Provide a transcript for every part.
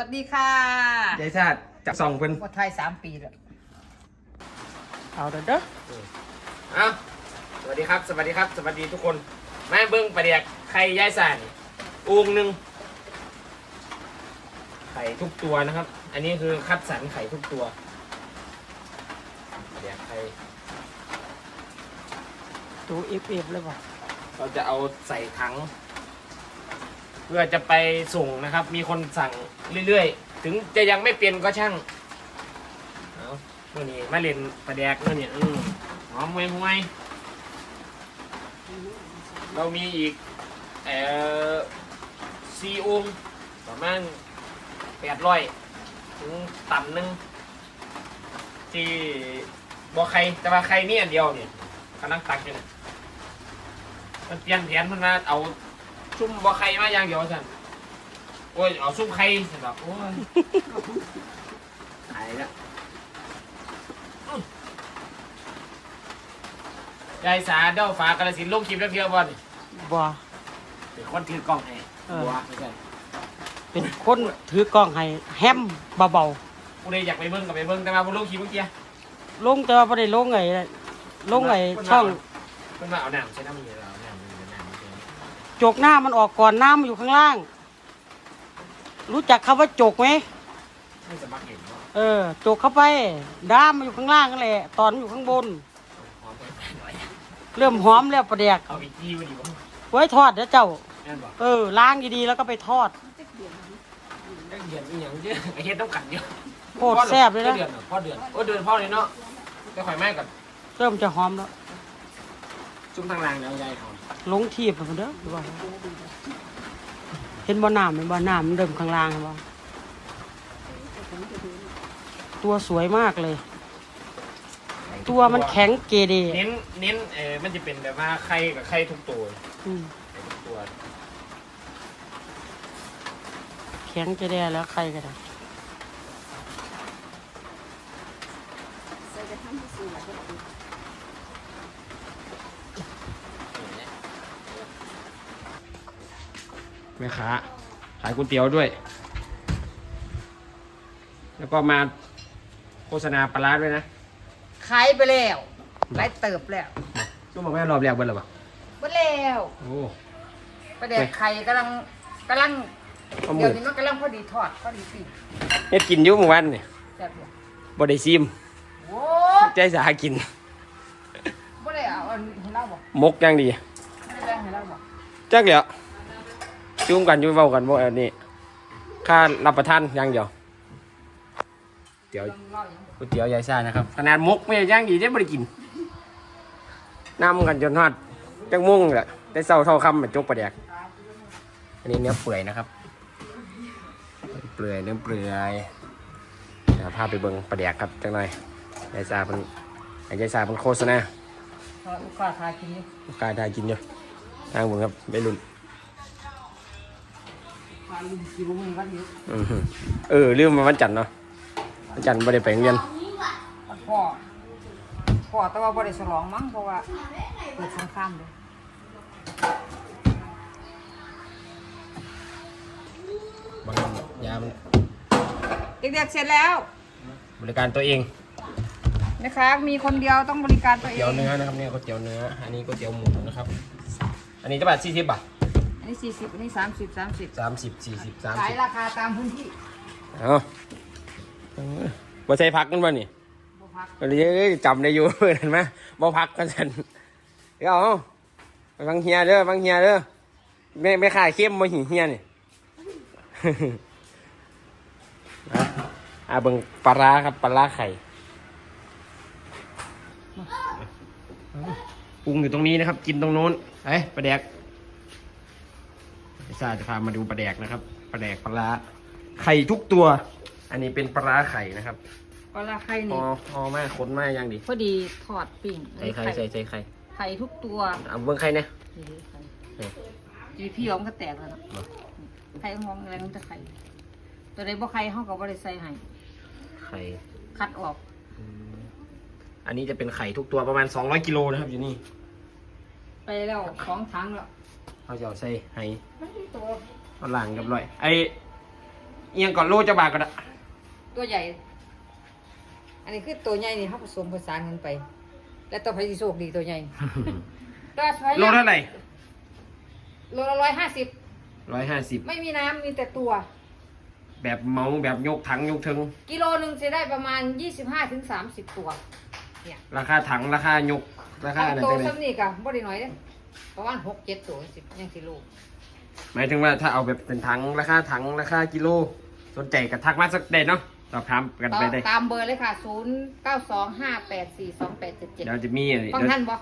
วัสดีค่ะยายชาติจับซองเพิ่นว่าไทยสามปีแล้วเอาเด้อเด้อเอ้าสวัสดีครับ สวัสดีครับ สวัสดีทุกคนมาเบิ้งประเดียกไข่ยายสานอูงหนึ่งไข่ทุกตัวนะครับ อันนี้คือคัดสรรไข่ทุกตัวประเดียกไข่ดูเอฟเอฟเลยว่ะเราจะเอาใส่ถังเพื่อจะไปส่งนะครับ มีคนสั่งเรื่อยๆ ถึงจะยังไม่เปลี่ยนก็ช่างเอาเมื่อนี้มาเล่นประเดียกเมื่อนี้อืมหอมมวยมวยเรามีอีกเอ่อซีองประมาณแปดร้อยถึงตันหนึ่งที่บอกใครแต่ว่าใครนี่อันเดียวเนี่ยกำลังตักอยู่เนี่ยมันเปลี่ยนแผนมันมาเอา ซุ่มบ่ไข่มาอย่างเดียวสั่นโอ้ยเอาซุ่มไข่สั่นแบบโอ้ยหายแล้วอื้อยายสาเด้าฝากระสินธุ์ลงคลิปแล้วเพียวบอลบ่ เป็นคนถือกล้องให้เออ บัวไม่ใช่เป็นคนถือกล้องให้แฮมเบากูเลยอยากไปเบิ้งกับไปเบิ้งแต่มาบ่ลงคลิปเมื่อกี้ๆลงแต่ว่าบ่ได้ลงไอ้ลงไอ้ช่องเพิ่นมาเอาน้ำใช้น้ำมันเยอะเอาน้ำมันเยอะน้ำมันเยอะ จกหน้ามันออกก่อนน้ำมันอยู่ข้างล่าง รู้จักคำว่าจกไหมไม่สมัครเห็นเนาะเออจกเข้าไปด้ามมันอยู่ข้างล่างนั่นแหละตอนมันอยู่ข้างบนหอมไปหน่อยเริ่มหอมแล้วประเดียกเอาอีกทีวันดีบ่ไว้ทอดเด้อเจ้าแม่นบ่เออล้างดีๆแล้วก็ไปทอดได้เดือนอีหยังเยอะไอ้เฮ็ดต้องกัดเยอะโคตรแซ่บเลยนะเดือนหรอพ่อเดือนโอ้เดือนพ่อเลยเนาะจะข่อยแม่ก่อนเริ่มจะหอมแล้ว ซุ้มทางรางแล้วยายหอม ลงทีบมันเด้อหรือว่าเห็นบ่อน้ำเห็นบ่อน้ำมันเริ่มข้างล่างเห็นบ่ตัวสวยมากเลย ตัวมันแข็งเกเรเน้นเน้นเออมันจะเป็นแบบว่าไข่กับไข่ทุกตัวอืมไข่ทุกตัวแข็งเกเรแล้วใครก็ได้แม่ค้าขายก๋วยเตี๋ยวด้วย แล้วก็มาโฆษณาปลาร้าด้วยนะขายไปแล้วขายเติบแล้วซุ้มบอกแม่รอบแรกเบิ้ลหรอปะเบิดแล้วโอ้ประเดี๋ยวไข่กำลังกำลังข้อมืเดี๋ยอวนี้มันกำลังพอดีทอดพอดีปีกเฮ็ดกินอยุ่เมื่อวันนี่แซ่บอยู่บ่ได้ซิมโอ้ใจสากินบ่ได้เอาอันให้เราบ่มกอย่างดีไม่ได้แบ่งให้เราบ่จักเดี๋ยว จุ่มกันจุ่มเว้ากันบ่อันนี้ค่ารับประทานอย่างเดียวเดี๋ยวลองเล่าอย่างบ่ก๋วยเตี๋ยวยายซ่านะครับขนาดมกไม่ย่างดีได้บ่ได้กินน้ำกันจนทอดจังมุ่งแหละได้เศร้าเท่าคำมันจกประแดก อันนี้เนื้อเปื่อยนะครับ เปื่อยเนื้อเปื่อยเดี๋ยวพาไปเบิ่งประแดกครับจังหน่อยยายซ่าเป็นยายซ่าเป็นโฆษณาทอดลูกค้าทานกินอยู่ลูกค้าได้กินอยู่ทางเบิ่งครับไม่รุ่น ทานลุงกินบ่มีวันนี้อือหือเออลืมมาวันจันทร์เนาะวันจันทร์ไม่ได้ไปโรงเรียนวันพ่อพ่อแต่ว่าบ่ได้ฉลองมั้งเพราะว่าเกิดสงครามเลยบางยามเด็กๆเสร็จแล้ว บริการตัวเองนะคะมีคนเดียวต้องบริการตัวเอเตี๋ยวงเนื้อนะครับเนี่ยก๋วยเตี๋ยวเนื้อ อันนี้ก๋วยเตี๋ยวหมูนะครับ อันนี้จะบาทสี่สิบบาทอั นนี้สี่สิบอันนี้สามสิบสามสิบสามสิบสี่สิบสามขายสิบราคาตามพื้นที่เอาเออบ่ใช่พักกันบ่นี่บ่พักวันนี้เอ้ยจำได้อยู่ เห็นไหมบ่พักกันสันเดี๋ยวเอาไปฟังเฮียเด้อฟังเฮียเด้อไม่ไม่ขายเข้มบ่หิเฮียนี่อะอ่าเบิ่งปลาร้าครับปลาร้าไข่ปรุงอยู่ตรงนี้นะครับ กินตรงโน้นเอ้ยปลาแดกไอ้ ซ่าจะพามาดูปลาแดกนะครับปลาแดกปลาร้าไข่ทุกตัว อันนี้เป็นปลาร้าไข่นะครับปลาไข่พนี่อพอมาขนมายังดีพอดีทอดปิ้งใส่ไข่ใส่ใส่ไข่ไข่ทุกตัวเอาเบิ่งไข่เนี่ย นี่ไข่เออ จีพี่ยอมก็แตกแล้วเนาะมาไข่มองอะไรมันจะไข่ตัวใดบ่ไข่เฮาก็บ่ได้ใส่ให้ไข่คัดออกอืมอันนี้จะเป็นไข่ทุกตัวประมาณ 200กิโลนะครับอยู่นี่ไปแล้วสองถังแล้ว เขาจะเอาใส่ให้มันมีตัวเอาล่างกับร้อย ไอเอียงก่อนโลจะบาทก็ได้ตัวใหญ่ อันนี้คือตัวใหญ่นี่เขาผสมผสานกันไป แล้วต่อไปสิโชคดีตัวใหญ่ตัวพยายามโลเท่าไหร่โลละร้อยห้าสิบร้อยห้าสิบไม่มีน้ำมีแต่ตัว แบบเมาแบบยกถังยกถึง กิโลหนึ่งจะได้ประมาณยี่สิบห้าถึงสามสิบตัว เนี่ย ราคาถังราคายกราคาเอาอะไรโตไปเลยซ้ำนี่กะบ่ได้น้อยเด้ ประมาณหกเจ็ดตัวสิบยังสิโลหมายถึงว่าถ้าเอาแบบเป็นถังราคาถังราคากิโล สนใจก็ทักมาสักเด็ดเนาะสอบถามกันไปได้ ตามเบอร์เลยค่ะศูนย์เก้าสองห้าแปดสี่สองแปดเจ็ดเจ็ดเดี๋ยวจะมีอะไรฟังเดี๋ยวท่านบ่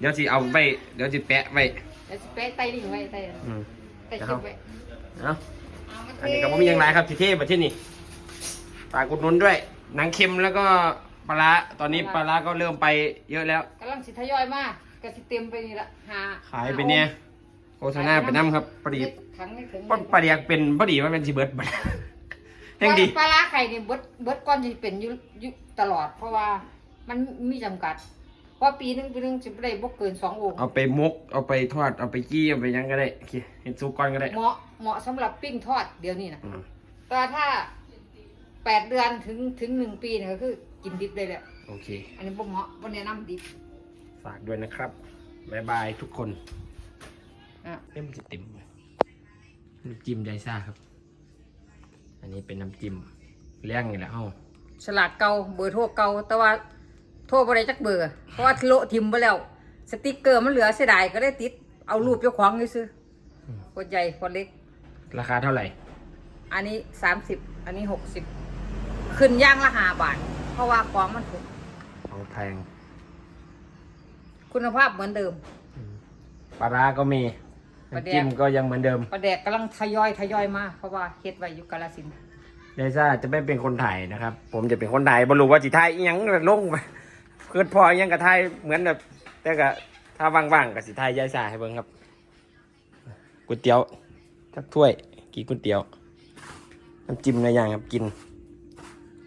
เดี๋ยวจะเอาไว้เดี๋ยวจะแปะไว้เดี๋ยวสิเป๊ะไต้ลิงไว้ไต้อืมไต้คลิปไว้เนาะเอามาอันนี้ก็บ่มีอย่างไรครับที่เทพมาที่นี่ฝากอุดหนุนด้วย หนังเค็มแล้วก็ปลาร้าตอนนี้ปลาร้าก็เริ่มไปเยอะแล้ว กำลังสิทยอยมาก ก็สิเต็มไปนี่ละหาขายไปเนี่ยโฆษณาไปน้ำครับพอดีครั้งไม่ถึงปปลาเดียกเป็นพอดีว่าเป็นสิเบิร์ดบัดยังดีปลาร้าไข่นี่เบิดเบิดก้อนจะเป็นอยู่อยู่ตลอด เพราะว่ามันมีจำกัดเพราะปีหนึงปีหนึงจะได้บ่เกินสององค์เอาไปมกเอาไปทอดเอาไปกี้เอาไปหยังก็ได้โอเคเห็นซุปก้อนก็ได้ เหมาะเหมาะสำหรับปิ้งทอดเดี๋ยวนี้นะอืมแต่ถ้าแปดเดือนถึงถึงหนึ่งปีเนี่ยก็คือกินดิบได้แล้วโอเค อันนี้บ่เหมาะบ่แนะนำดิบ ฝากด้วยนะครับบายบายทุกคนอะเอ้ยมันจะเต็มน้ำจิ้มไดซ่าครับ อันนี้เป็นน้ำจิ้มเลี้ยงนี่แหละเฮ้าฉลากเก่าเบอร์โทรเก่าแต่ว่าโทรบ่ได้จักเบอร์เพราะว่าโละทิมไปแล้ว สติกเกอร์มันเหลือเสียดายก็ได้ติดเอารูปเจ้าของนี่ซื้ออคนใหญ่คนเล็ก ราคาเท่าไหร่ อันนี้สามสิบอันนี้หกสิบขึ้นย่างละห้าบาท เพราะว่าของมันถูกของแพง คุณภาพเหมือนเดิม ปลาร้าก็มีปลาแดก น้ำจิ้มก็ยังเหมือนเดิมประแดกกำลังทยอยทยอยมาเพราะว่าเฮ็ดไว้อยู่กาลสินธุ์ไดซ่าจะไม่เป็นคนถ่ายนะครับ ผมจะเป็นคนถ่ายบรรลุว่าจิถ่ายอิหยังลงไปเกิดพออิหยังกับถ่ายเหมือนแบบแต่ก็ถ้าว่างๆกับสิถ่ายยายซ่าให้เบิ่งครับก๋วยเตี๋ยวสักถ้วยกินก๋วยเตี๋ยวน้ำจิ้มในอย่างครับกิน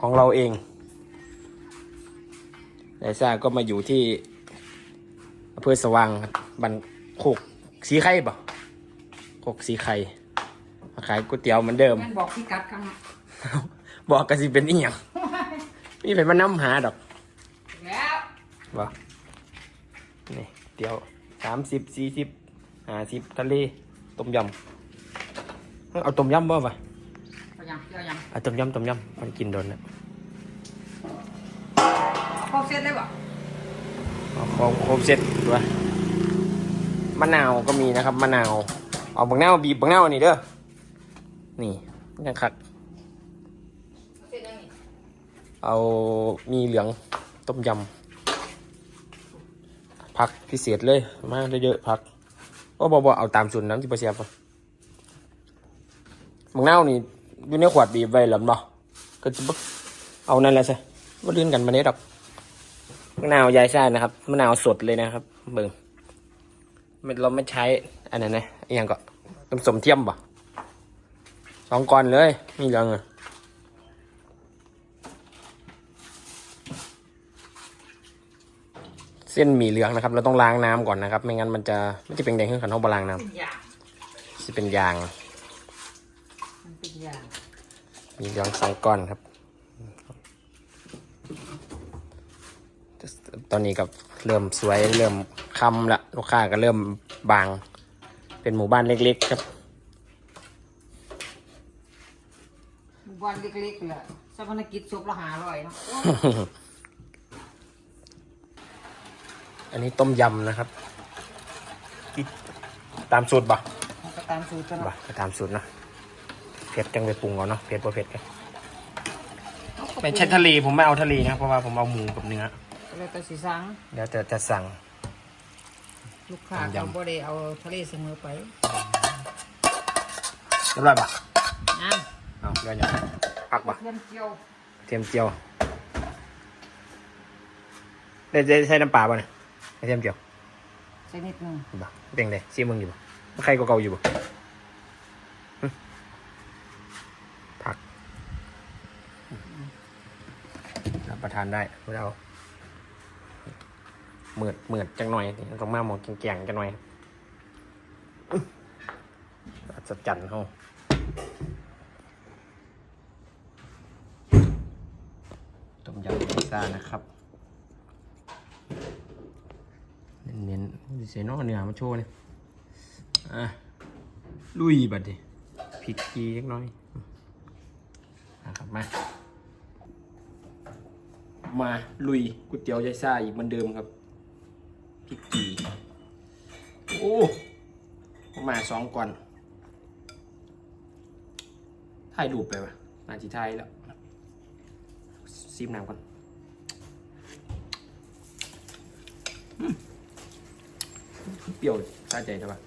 ของเราเองยายซ่าก็มาอยู่ที่ อำเภอสว่างครับบันโคกสีไข่ปะโคกสีไข่มาขายก๋วยเตี๋ยวเหมือนเดิมงั้นบอกพี่กัดคบอกกันสิเป็นอีหยังำมีเป็นมานำหาดอกแล้วบ่นี่เดี๋ยวสามสิบสี่สิบห้าสิบทะเลต้มยำเอาต้มยำบ่วะเอายังเอายังเอาต้มยำต้มยำมันกินโดนนะครบเสร็จได้บ่เอา ของครบเสร็จตัวมะนาวก็มีนะครับมะนาวเอาบักนาบีบบักนานี่เด้อนี่ยังคักเสร็จยังนี่เอามีเหลืองต้มยำผักพิเศษเลยมาเยอะๆผักก็บอกว่าเอาตามสูตรน้ำที่ประเสียบมังนานี่อยู่ในขวดบีบไว้หรือเปล่าก็จะบ่เอานั่นแหละสิว่าเลื่นกันมาเนี้ยดอก มะนาวยายซ่านะครับมะนาวสดเลยนะครับเบิ่งไม่เราไม่ใช้อันนั้นนะอหย่างก็ต้มสมเทียมป่ะสองก้อนเลยมีเหลืองอะเส้นหมี่เหลืองนะครับ เราต้องล้างน้ำก่อนนะครับ ไม่งั้นมันจะไม่จะเป็นแดงขึ้นขันห้องบล้างน้เป็นยางำจะเป็นยางมันเป็นยางมีเหลืองสองก้อนครับ ตอนนี้กับเริ่มสวยเริ่มคำละลูกค้าก็เริ่มบาง เป็นหมู่บ้านเล็กๆครับหมู่บ้านเล็กๆเลยสมนกิจศพละหาร้อยเนาะอันนี้ต้มยำนะครับที่ตามสูตรบ่มันก็ตามสูตรกันบ่เนาะก็ตามสูตรนะเผ็ดจังไปปรุงเอาเนาะเผ็ดบ่เผ็ดกันเป็นใช้ทะเลผมไม่เอาทะเลนะครับเพราะว่าผมเอาหมูกับเนื้อ แล้วแต่สิสั่งเดี๋ยวจะจะสั่ง ลูกค้าต้มเขายำ บ่ได้เอาทะเลเสมอไปเรียบร้อยปะนะเอาเดี๋ยวอย่างผักปะเทียมเจียวเทียมเจียวได้ได้ใช้น้ำปลาป่ะเนี่ยใช้เทียมเจียวใส่นิดหนึงบ่เป็นไงซีมึงอยู่บ่ใครก็เก่าอยู่บ่หึผักรับประทานได้ไม่ได้เอา เหมือดเหมือดจังหน่อยลงมาหมองแก่งๆจังหน่อยอัศจรรย์เฮาต้มยำพิซซ่านะครับ เน้นๆเสียนอกเนื้อมาโชว์เลยอะลุยบัดดิผิดกีเล็กน้อยนะครับมา มาลุยก๋วยเตี๋ยวยายซ่าอีกเหมือนเดิมครับ พริกกีโอ้มาสองก่อนถ่ายรูปไปวะนาทีไทยแล้วซีมน้ำก่อนอืมเปรี้ยวสะใจใช่ปะ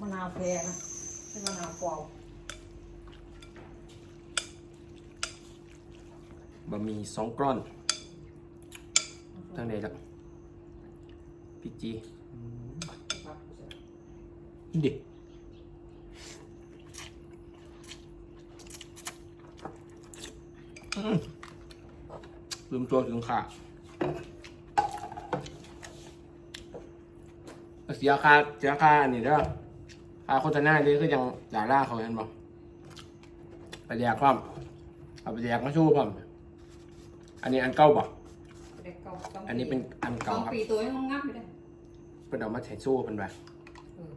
มะนาวแพรนะเป็นมะนาวเปล่าบะหมี่สองกล้อนทั้งใดละพริก จีดิอืมลืมตัวถึงขาเสียค่าเสียค่าอันนี้เด้อค่าโฆษณาเด้คือยังดาราเขาเห็นบ่ไปแยกความเอาไปแยกมาชูพร้อมอันนี้อันเก่าบ่เด็กเก่าสงอันนี้เป็นอันสเก่าองครับปีตัวยังงับอยู่เลย เป็นเอามาใช้สู้เป็นแบบเออ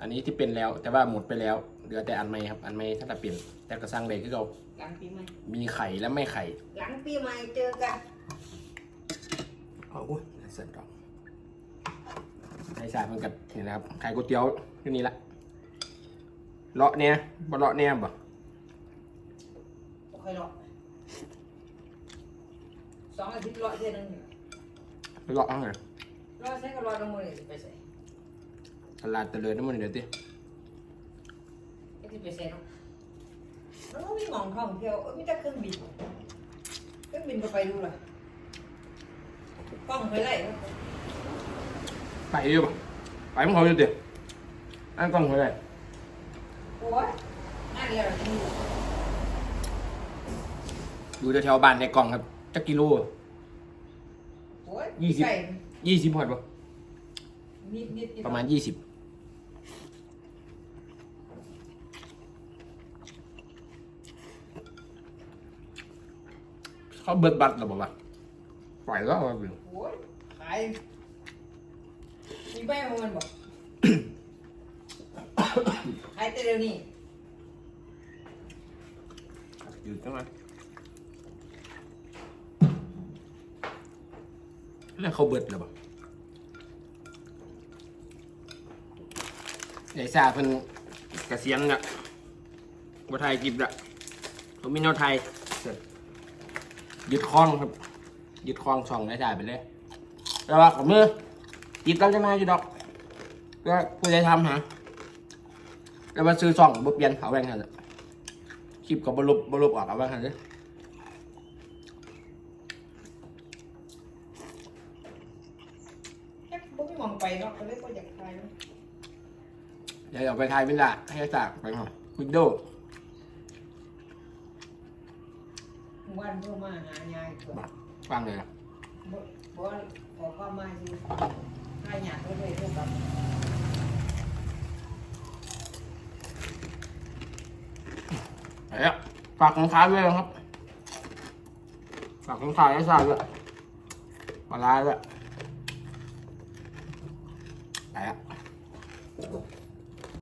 อันนี้ที่เป็นแล้ว แต่ว่าหมดไปแล้วเหลือแต่อันใหม่ครับอันใหม่ถ้าจะเปลี่ยนแต่ก็สร้างเลยคือเราหลังปีใหม่มีไข่และไม่ไข่หลังปีใหม่เจอกันเอาอุ้ยเสร็จดอกไข่สายมันกับนี่นะครับไข่ก๋วยเตี๋ยวที่นี่ละเลาะเนี่ยบ่เลาะเนี่ยบ่โอเคหรอกสองอาทิตย์รอเท่านั้นอยู่เลาะเอะไรรอใช้ก็รอลงมือเลยไปใส่ตลาดตะเลินน้ำมันเดี๋ยวติไอ้ที่ไปใส่เนาะแล้วก็มีหมองท่องเที่ยวเอ้ยมีแต่เครื่องบินเครื่องบินก็ไปดูล่ะกล้องไปไล่ไปอยู่บ่ไปมึงเขาอยู่ติอันกล้องไปเลยโอ้ยน่าเรียนที่อยู่แถวๆบ้านในกล่องครับจักกิโลโอ้ยยี่สิบ ไก่ ยี่สิบหอดบ่นิดนิดนิดประมาณยี่สิบเขาเบิดบัตรหรือเปล่าวะปล่อยแล้วว่าเป็นโอ้ยขายมีใบของมันบอกขายแต่เดี๋ยวนี้อยู่จังไหน แล้วเขาเบิดหรือเปล่าไอ้ซาเพิ่นเกษียณละบ่ไทยกิบละผมมีแนวไทยยึดคลองครับยึดคลองช่องได้จ่าไปเลยแต่ว่ากับมือติดกันจะมาอยู่ดอกก็ผู้ใดทำหาแล้วมาซื้อช่องบ่เปลี่ยนเอาแบงค์หันละคลิปกับบลบบลบออกเอาแบงค์หันเลย แค่บ่มีหมอง ไปเนาะก็เลยบ่อยากขายเนาะเดี๋ยวเอาไปทายเป็นละให้จากไปหน่อยวินโดว์วันเพิ่มมาหายายตัวฟังเลยนะบ่บ่ขอความมาสิถ้าอยากก็เลยเท่ากับไปแล้วฝากของขายไว้นะครับฝากของขายให้ทราบด้วยปลาร้าด้วย